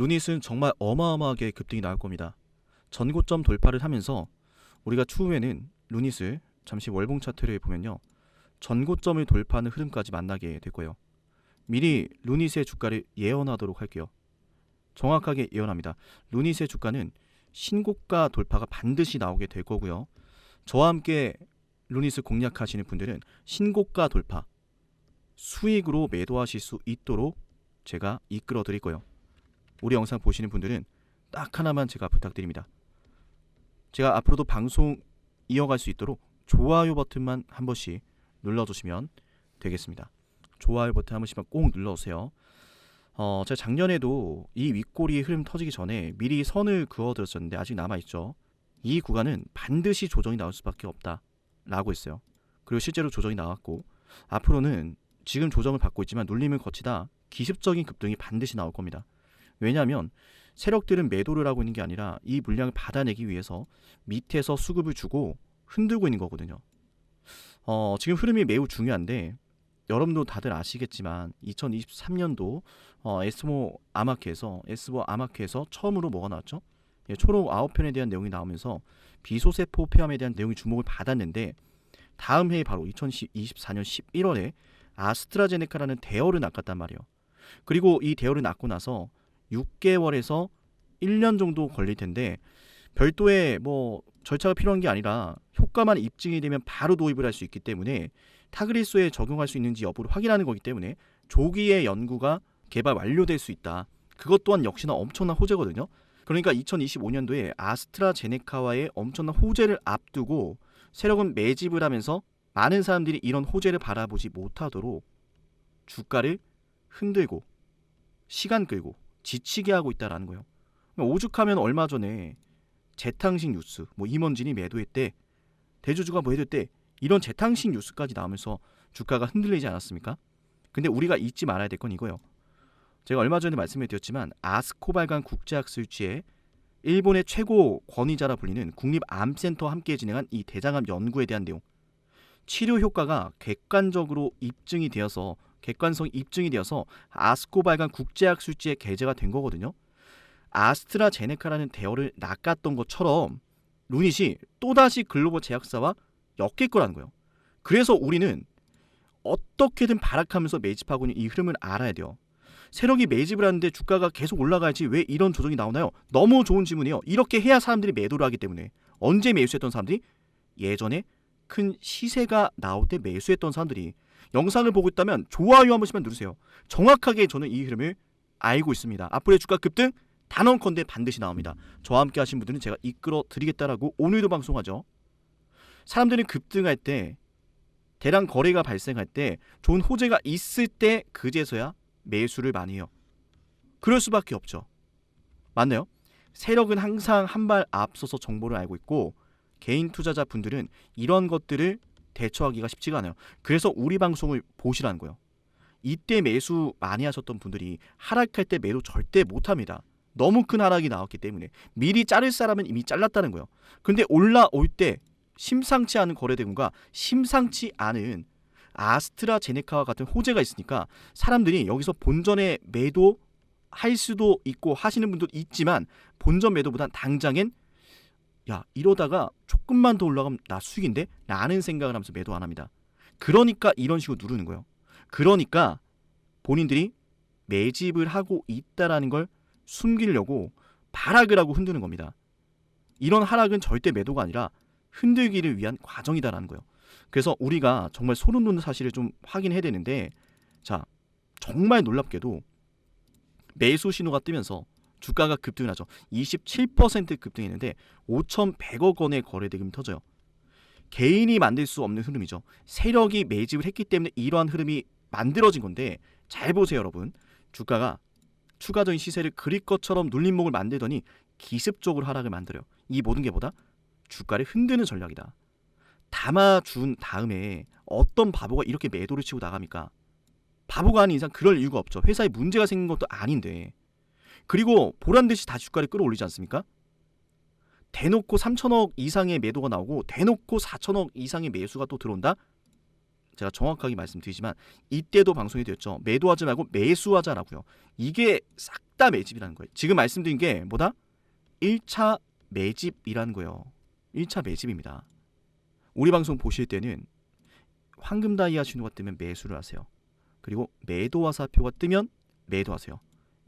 루닛은 정말 어마어마하게 급등이 나올 겁니다. 전고점 돌파를 하면서 우리가 추후에는 루닛을 잠시 월봉 차트를 보면요. 전고점을 돌파하는 흐름까지 만나게 될 거예요. 미리 루닛의 주가를 예언하도록 할게요. 정확하게 예언합니다. 루닛의 주가는 신고가 돌파가 반드시 나오게 될 거고요. 저와 함께 루닛을 공략하시는 분들은 신고가 돌파 수익으로 매도하실 수 있도록 제가 이끌어 드릴 거예요. 우리 영상 보시는 분들은 딱 하나만 제가 부탁드립니다. 제가 앞으로도 방송 이어갈 수 있도록 좋아요 버튼만 한 번씩 눌러주시면 되겠습니다. 좋아요 버튼 한 번씩만 꼭 눌러주세요. 어, 제가 작년에도 이 윗꼬리 흐름 터지기 전에 미리 선을 그어드렸었는데 아직 남아있죠. 이 구간은 반드시 조정이 나올 수밖에 없다라고 했어요. 그리고 실제로 조정이 나왔고 앞으로는 지금 조정을 받고 있지만 눌림을 거치다 기습적인 급등이 반드시 나올 겁니다. 왜냐하면 세력들은 매도를 하고 있는 게 아니라 이 물량을 받아내기 위해서 밑에서 수급을 주고 흔들고 있는 거거든요. 어, 지금 흐름이 매우 중요한데 여러분도 다들 아시겠지만 2023년도 어, 에스모 아마케에서 에스모 아마케에서 처음으로 뭐가 나왔죠? 예, 초록 아홉 편에 대한 내용이 나오면서 비소세포 폐암에 대한 내용이 주목을 받았는데 다음 해에 바로 2024년 11월에 아스트라제네카라는 대여를 낚았단 말이에요. 그리고 이 대여를 낚고 나서 6개월에서 1년 정도 걸릴 텐데 별도의 뭐 절차가 필요한 게 아니라 효과만 입증이 되면 바로 도입을 할 수 있기 때문에 타그리스에 적용할 수 있는지 여부를 확인하는 거기 때문에 조기에 연구가 개발 완료될 수 있다. 그것 또한 역시나 엄청난 호재거든요. 그러니까 2025년도에 아스트라제네카와의 엄청난 호재를 앞두고 세력은 매집을 하면서 많은 사람들이 이런 호재를 바라보지 못하도록 주가를 흔들고 시간 끌고 지치게 하고 있다라는 거예요. 오죽하면 얼마 전에 재탕식 뉴스, 뭐 임원진이 매도했대, 대주주가 뭐 해줬대 이런 재탕식 뉴스까지 나오면서 주가가 흔들리지 않았습니까? 근데 우리가 잊지 말아야 될 건 이거예요. 제가 얼마 전에 말씀을 드렸지만 아스코발간 국제학술지에 일본의 최고 권위자라 불리는 국립암센터와 함께 진행한 이 대장암 연구에 대한 내용. 치료 효과가 객관적으로 입증이 되어서 객관성이 입증이 되어서 아스코발간 국제학술지에 게재가 된 거거든요. 아스트라제네카라는 대여를 낚았던 것처럼 루닛이 또다시 글로벌 제약사와 엮일 거라는 거예요. 그래서 우리는 어떻게든 발악하면서 매집하고 있는 이 흐름을 알아야 돼요. 세력이 매집을 하는데 주가가 계속 올라가야지 왜 이런 조정이 나오나요? 너무 좋은 질문이에요. 이렇게 해야 사람들이 매도를 하기 때문에 언제 매수했던 사람들이 예전에 큰 시세가 나올 때 매수했던 사람들이 영상을 보고 있다면 좋아요 한 번씩만 누르세요. 정확하게 저는 이 흐름을 알고 있습니다. 앞으로의 주가 급등 단언컨대 반드시 나옵니다. 저와 함께 하신 분들은 제가 이끌어 드리겠다라고 오늘도 방송하죠. 사람들이 급등할 때 대량 거래가 발생할 때 좋은 호재가 있을 때 그제서야 매수를 많이 해요. 그럴 수밖에 없죠. 맞나요? 세력은 항상 한 발 앞서서 정보를 알고 있고 개인 투자자 분들은 이런 것들을 대처하기가 쉽지가 않아요. 그래서 우리 방송을 보시라는 거예요. 이때 매수 많이 하셨던 분들이 하락할 때 매도 절대 못 합니다. 너무 큰 하락이 나왔기 때문에 미리 자를 사람은 이미 잘랐다는 거예요. 근데 올라올 때 심상치 않은 거래 대금과 심상치 않은 아스트라제네카와 같은 호재가 있으니까 사람들이 여기서 본전에 매도 할 수도 있고 하시는 분도 있지만 본전 매도보단 당장엔 야 이러다가 조금만 더 올라가면 나 수익인데 라는 생각을 하면서 매도 안 합니다. 그러니까 이런 식으로 누르는 거예요. 그러니까 본인들이 매집을 하고 있다라는 걸 숨기려고 발악을 하고 흔드는 겁니다. 이런 하락은 절대 매도가 아니라 흔들기를 위한 과정이다라는 거예요. 그래서 우리가 정말 소름 돋는 사실을 좀 확인해야 되는데 자 정말 놀랍게도 매수 신호가 뜨면서 주가가 급등을 하죠. 27% 급등했는데 5,100억 원의 거래 대금이 터져요. 개인이 만들 수 없는 흐름이죠. 세력이 매집을 했기 때문에 이러한 흐름이 만들어진 건데 잘 보세요, 여러분. 주가가 추가적인 시세를 그릴 것처럼 눌림목을 만들더니 기습적으로 하락을 만들어요. 이 모든 게 뭐다? 주가를 흔드는 전략이다. 담아준 다음에 어떤 바보가 이렇게 매도를 치고 나갑니까? 바보가 아닌 이상 그럴 이유가 없죠. 회사에 문제가 생긴 것도 아닌데. 그리고 보란 듯이 다시 주가를 끌어올리지 않습니까? 대놓고 3천억 이상의 매도가 나오고 대놓고 4천억 이상의 매수가 또 들어온다? 제가 정확하게 말씀드리지만 이때도 방송이 되었죠. 매도하지 말고 매수하자라고요. 이게 싹 다 매집이라는 거예요. 지금 말씀드린 게 뭐다? 1차 매집이라는 거예요. 1차 매집입니다. 우리 방송 보실 때는 황금 다이아 신호가 뜨면 매수를 하세요. 그리고 매도와 사표가 뜨면 매도하세요.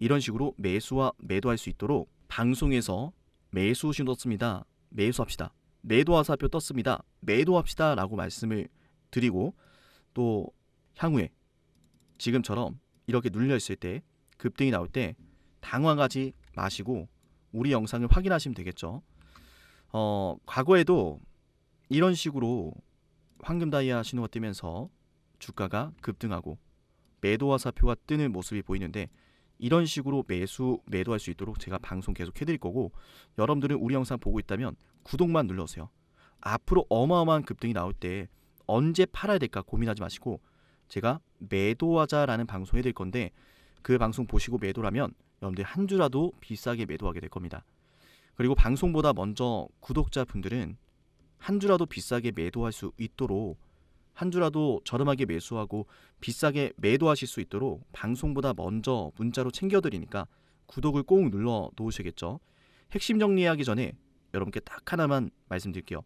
이런 식으로 매수와 매도할 수 있도록 방송에서 매수 신호 떴습니다. 매수합시다. 매도와 사표 떴습니다. 매도합시다 라고 말씀을 드리고 또 향후에 지금처럼 이렇게 눌려 있을 때 급등이 나올 때 당황하지 마시고 우리 영상을 확인하시면 되겠죠. 어, 과거에도 이런 식으로 황금 다이아 신호가 뜨면서 주가가 급등하고 매도와 사표가 뜨는 모습이 보이는데 이런 식으로 매수 매도할 수 있도록 제가 방송 계속 해드릴 거고 여러분들은 우리 영상 보고 있다면 구독만 눌러주세요. 앞으로 어마어마한 급등이 나올 때 언제 팔아야 될까 고민하지 마시고 제가 매도하자라는 방송 해드릴 건데 그 방송 보시고 매도라면 여러분들 한 주라도 비싸게 매도하게 될 겁니다. 그리고 방송보다 먼저 구독자분들은 한 주라도 비싸게 매도할 수 있도록 한 주라도 저렴하게 매수하고 비싸게 매도하실 수 있도록 방송보다 먼저 문자로 챙겨드리니까 구독을 꼭 눌러 놓으시겠죠. 핵심 정리하기 전에 여러분께 딱 하나만 말씀드릴게요.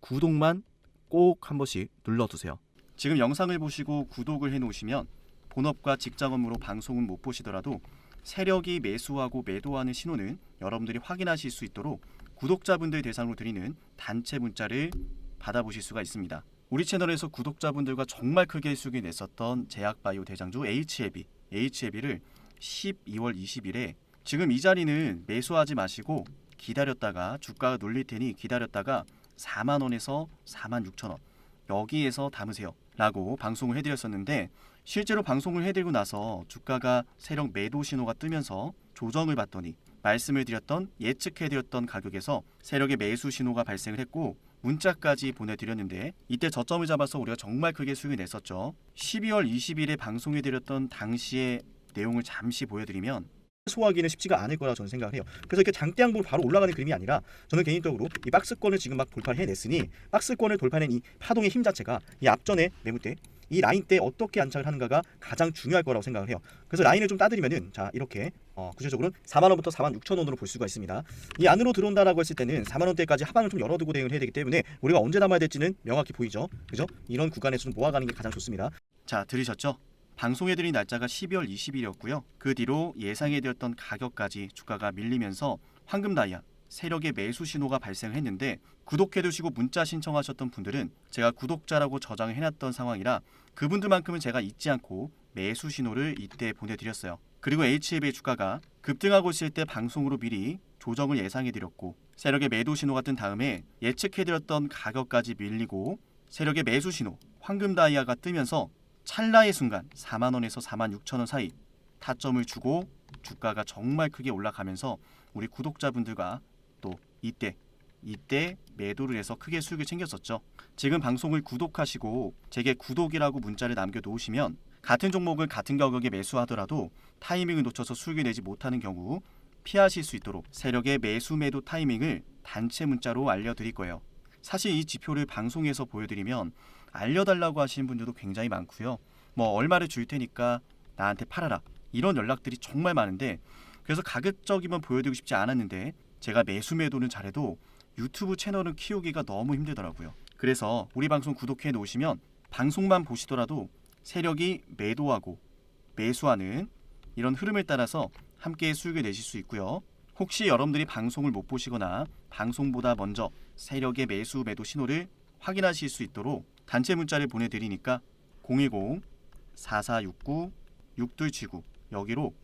구독만 꼭 한 번씩 눌러두세요. 지금 영상을 보시고 구독을 해놓으시면 본업과 직장 업무로 방송은 못 보시더라도 세력이 매수하고 매도하는 신호는 여러분들이 확인하실 수 있도록 구독자분들 대상으로 드리는 단체 문자를 받아보실 수가 있습니다. 우리 채널에서 구독자분들과 정말 크게 수익이 냈었던 제약바이오 대장주 HAB, HAB를 12월 20일에 지금 이 자리는 매수하지 마시고 기다렸다가 주가가 눌릴 테니 기다렸다가 4만 원에서 4만 6천 원 여기에서 담으세요. 라고 방송을 해드렸었는데 실제로 방송을 해드리고 나서 주가가 세력 매도 신호가 뜨면서 조정을 받더니 말씀을 드렸던 예측해드렸던 가격에서 세력의 매수 신호가 발생을 했고 문자까지 보내드렸는데 이때 저점을 잡아서 우리가 정말 크게 수익을 냈었죠. 12월 20일에 방송해드렸던 당시의 내용을 잠시 보여드리면 소화하기는 쉽지가 않을 거라 저는 생각을 해요. 그래서 이렇게 장대 양봉 바로 올라가는 그림이 아니라 저는 개인적으로 이 박스권을 지금 막 돌파를 해냈으니 박스권을 돌파낸 이 파동의 힘 자체가 이 앞전에 매물 때 이 라인 때 어떻게 안착을 하는가가 가장 중요할 거라고 생각을 해요. 그래서 라인을 좀 따드리면은 자 이렇게 어, 구체적으로 4만 원부터 4만 6천 원으로 볼 수가 있습니다. 이 안으로 들어온다라고 했을 때는 4만 원대까지 하방을 좀 열어두고 대응을 해야 되기 때문에 우리가 언제 담아야 될지는 명확히 보이죠. 그죠? 이런 구간에서 좀 모아가는 게 가장 좋습니다. 자 들으셨죠? 방송해드린 날짜가 12월 20일이었고요. 그 뒤로 예상해드렸던 가격까지 주가가 밀리면서 황금 다이아 세력의 매수 신호가 발생했는데 구독해두시고 문자 신청하셨던 분들은 제가 구독자라고 저장을 해놨던 상황이라 그분들만큼은 제가 잊지 않고 매수 신호를 이때 보내드렸어요. 그리고 HF의 주가가 급등하고 있을 때 방송으로 미리 조정을 예상해드렸고 세력의 매도 신호가 뜬 다음에 예측해드렸던 가격까지 밀리고 세력의 매수 신호 황금 다이아가 뜨면서 찰나의 순간 4만 원에서 4만 6천 원 사이 타점을 주고 주가가 정말 크게 올라가면서 우리 구독자분들과 또 이때 이때 매도를 해서 크게 수익을 챙겼었죠. 지금 방송을 구독하시고 제게 구독이라고 문자를 남겨 놓으시면 같은 종목을 같은 가격에 매수하더라도 타이밍을 놓쳐서 수익을 내지 못하는 경우 피하실 수 있도록 세력의 매수 매도 타이밍을 단체 문자로 알려드릴 거예요. 사실 이 지표를 방송에서 보여드리면 알려달라고 하시는 분들도 굉장히 많고요. 뭐 얼마를 줄 테니까 나한테 팔아라 이런 연락들이 정말 많은데 그래서 가급적이면 보여드리고 싶지 않았는데 제가 매수 매도는 잘해도 유튜브 채널을 키우기가 너무 힘들더라고요. 그래서 우리 방송 구독해 놓으시면 방송만 보시더라도 세력이 매도하고 매수하는 이런 흐름을 따라서 함께 수익을 내실 수 있고요. 혹시 여러분들이 방송을 못 보시거나 방송보다 먼저 세력의 매수 매도 신호를 확인하실 수 있도록 단체 문자를 보내드리니까 010 4469 6279 여기로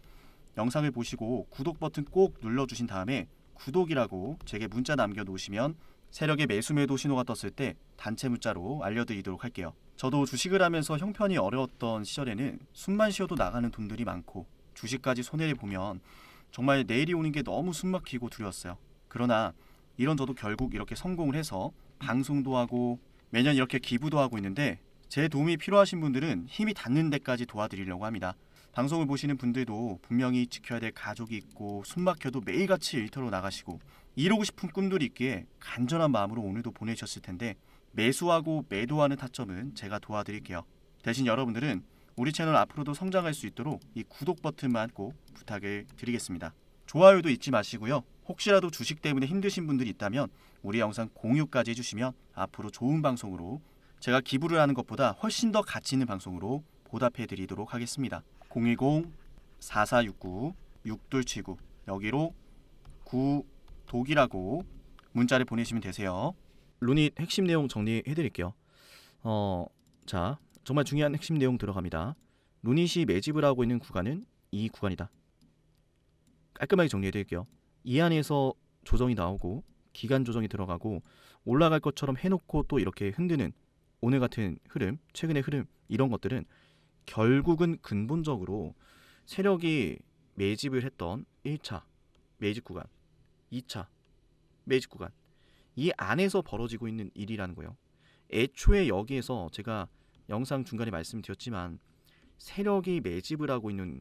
영상을 보시고 구독 버튼 꼭 눌러주신 다음에 구독이라고 제게 문자 남겨 놓으시면 세력의 매수 매도 신호가 떴을 때 단체 문자로 알려드리도록 할게요. 저도 주식을 하면서 형편이 어려웠던 시절에는 숨만 쉬어도 나가는 돈들이 많고 주식까지 손해를 보면 정말 내일이 오는 게 너무 숨막히고 두려웠어요. 그러나 이런 저도 결국 이렇게 성공을 해서 방송도 하고 매년 이렇게 기부도 하고 있는데 제 도움이 필요하신 분들은 힘이 닿는 데까지 도와드리려고 합니다. 방송을 보시는 분들도 분명히 지켜야 될 가족이 있고 숨 막혀도 매일같이 일터로 나가시고 이루고 싶은 꿈들이 있기에 간절한 마음으로 오늘도 보내셨을 텐데 매수하고 매도하는 타점은 제가 도와드릴게요. 대신 여러분들은 우리 채널 앞으로도 성장할 수 있도록 이 구독 버튼만 꼭 부탁을 드리겠습니다. 좋아요도 잊지 마시고요. 혹시라도 주식 때문에 힘드신 분들이 있다면 우리 영상 공유까지 해주시면 앞으로 좋은 방송으로 제가 기부를 하는 것보다 훨씬 더 가치 있는 방송으로 보답해 드리도록 하겠습니다. 010-4469-6279 여기로 구독이라고 문자를 보내시면 되세요. 루닛 핵심 내용 정리해 드릴게요. 어, 자, 정말 중요한 핵심 내용 들어갑니다. 루닛이 매집을 하고 있는 구간은 이 구간이다. 깔끔하게 정리해 드릴게요. 이 안에서 조정이 나오고 기간 조정이 들어가고 올라갈 것처럼 해놓고 또 이렇게 흔드는 오늘 같은 흐름, 최근의 흐름 이런 것들은 결국은 근본적으로 세력이 매집을 했던 1차 매집 구간, 2차 매집 구간 이 안에서 벌어지고 있는 일이라는 거예요. 애초에 여기에서 제가 영상 중간에 말씀드렸지만 세력이 매집을 하고 있는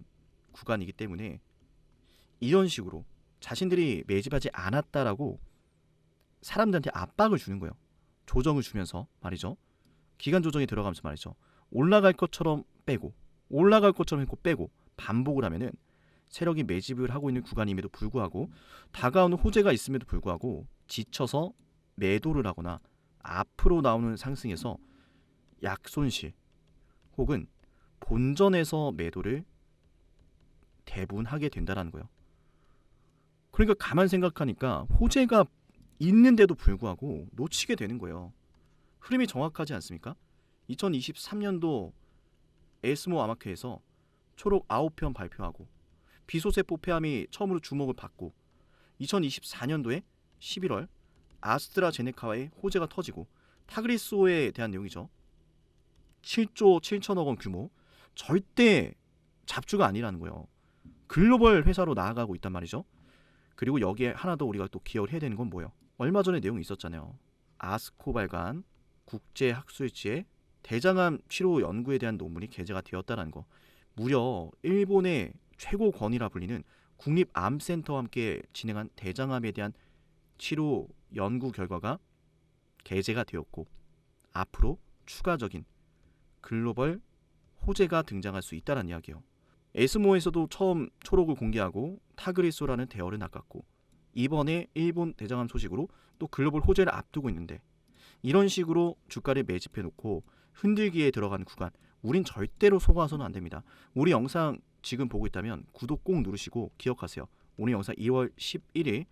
구간이기 때문에 이런 식으로 자신들이 매집하지 않았다라고 사람들한테 압박을 주는 거예요. 조정을 주면서 말이죠. 기간 조정이 들어가면서 말이죠. 올라갈 것처럼 빼고 올라갈 것처럼 했고 빼고 반복을 하면은 세력이 매집을 하고 있는 구간임에도 불구하고 다가오는 호재가 있음에도 불구하고 지쳐서 매도를 하거나 앞으로 나오는 상승에서 약손실 혹은 본전에서 매도를 대부분 하게 된다라는 거예요. 그러니까 가만 생각하니까 호재가 있는데도 불구하고 놓치게 되는 거예요. 흐름이 정확하지 않습니까? 2023년도 에스모 아마케에서 초록 9편 발표하고 비소세포 폐암이 처음으로 주목을 받고 2024년도에 11월 아스트라제네카와의 호재가 터지고 타그리스오에 대한 내용이죠. 7조 7천억 원 규모 절대 잡주가 아니라는 거예요. 글로벌 회사로 나아가고 있단 말이죠. 그리고 여기에 하나 더 우리가 또 기억을 해야 되는 건 뭐예요? 얼마 전에 내용이 있었잖아요. 아스코 발간 국제 학술지에 대장암 치료 연구에 대한 논문이 게재가 되었다는 거. 무려 일본의 최고 권위라 불리는 국립암센터와 함께 진행한 대장암에 대한 치료 연구 결과가 게재가 되었고 앞으로 추가적인 글로벌 호재가 등장할 수 있다는 이야기예요. 에스모에서도 처음 초록을 공개하고 타그리소라는 대어를 낚았고 이번에 일본 대장암 소식으로 또 글로벌 호재를 앞두고 있는데 이런 식으로 주가를 매집해 놓고 흔들기에 들어가는 구간 우린 절대로 속아서는 안 됩니다. 우리 영상 지금 보고 있다면 구독 꼭 누르시고 기억하세요. 오늘 영상 2월 11일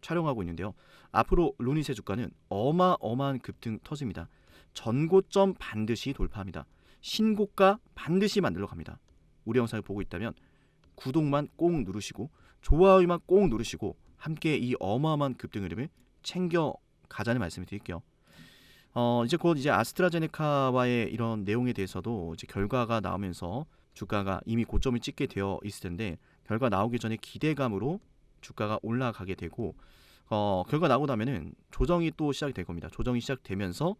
촬영하고 있는데요. 앞으로 루닛의 주가는 어마어마한 급등 터집니다. 전고점 반드시 돌파합니다. 신고가 반드시 만들러 갑니다. 우리 영상을 보고 있다면 구독만 꼭 누르시고 좋아요만 꼭 누르시고 함께 이 어마어마한 급등 흐름을 챙겨 가자는 말씀을 드릴게요. 어, 이제 곧 이제 아스트라제네카와의 이런 내용에 대해서도 이제 결과가 나오면서 주가가 이미 고점을 찍게 되어 있을 텐데 결과 나오기 전에 기대감으로 주가가 올라가게 되고 어, 결과 나오고 나면은 조정이 또 시작이 될 겁니다. 조정이 시작되면서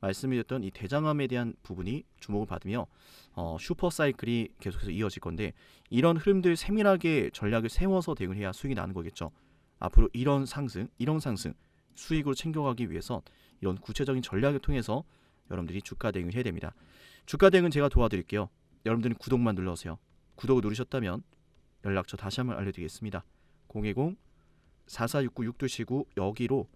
말씀드렸던 이 대장암에 대한 부분이 주목을 받으며 어, 슈퍼 사이클이 계속해서 이어질 건데 이런 흐름들 세밀하게 전략을 세워서 대응을 해야 수익이 나는 거겠죠. 앞으로 이런 상승, 이런 상승 수익으로 챙겨가기 위해서 이런 구체적인 전략을 통해서 여러분들이 주가 대응을 해야 됩니다. 주가 대응은 제가 도와드릴게요. 여러분들은 구독만 눌러주세요. 구독을 누르셨다면 연락처 다시 한번 알려드리겠습니다. 010 4469-6279 여기로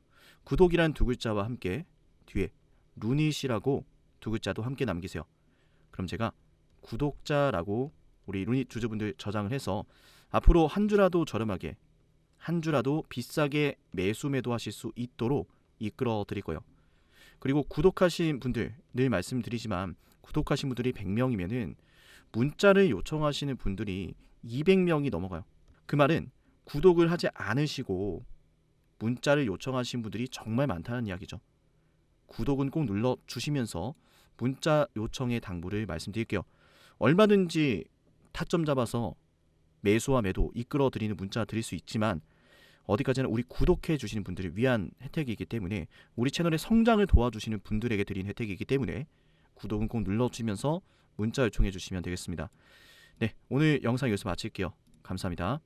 구독이란 두 글자와 함께 뒤에 루닛이라고 두 글자도 함께 남기세요. 그럼 제가 구독자라고 우리 루닛 주주분들 저장을 해서 앞으로 한 주라도 저렴하게 한 주라도 비싸게 매수 매도하실 수 있도록 이끌어 드릴 거예요. 그리고 구독하신 분들 늘 말씀드리지만 구독하신 분들이 100명이면은 문자를 요청하시는 분들이 200명이 넘어가요. 그 말은 구독을 하지 않으시고 문자를 요청하신 분들이 정말 많다는 이야기죠. 구독은 꼭 눌러 주시면서 문자 요청의 당부를 말씀드릴게요. 얼마든지 타점 잡아서 매수와 매도 이끌어 드리는 문자 드릴 수 있지만 어디까지나 우리 구독해 주시는 분들을 위한 혜택이기 때문에 우리 채널의 성장을 도와주시는 분들에게 드린 혜택이기 때문에 구독은 꼭 눌러주시면서 문자 요청해 주시면 되겠습니다. 네, 오늘 영상 여기서 마칠게요. 감사합니다.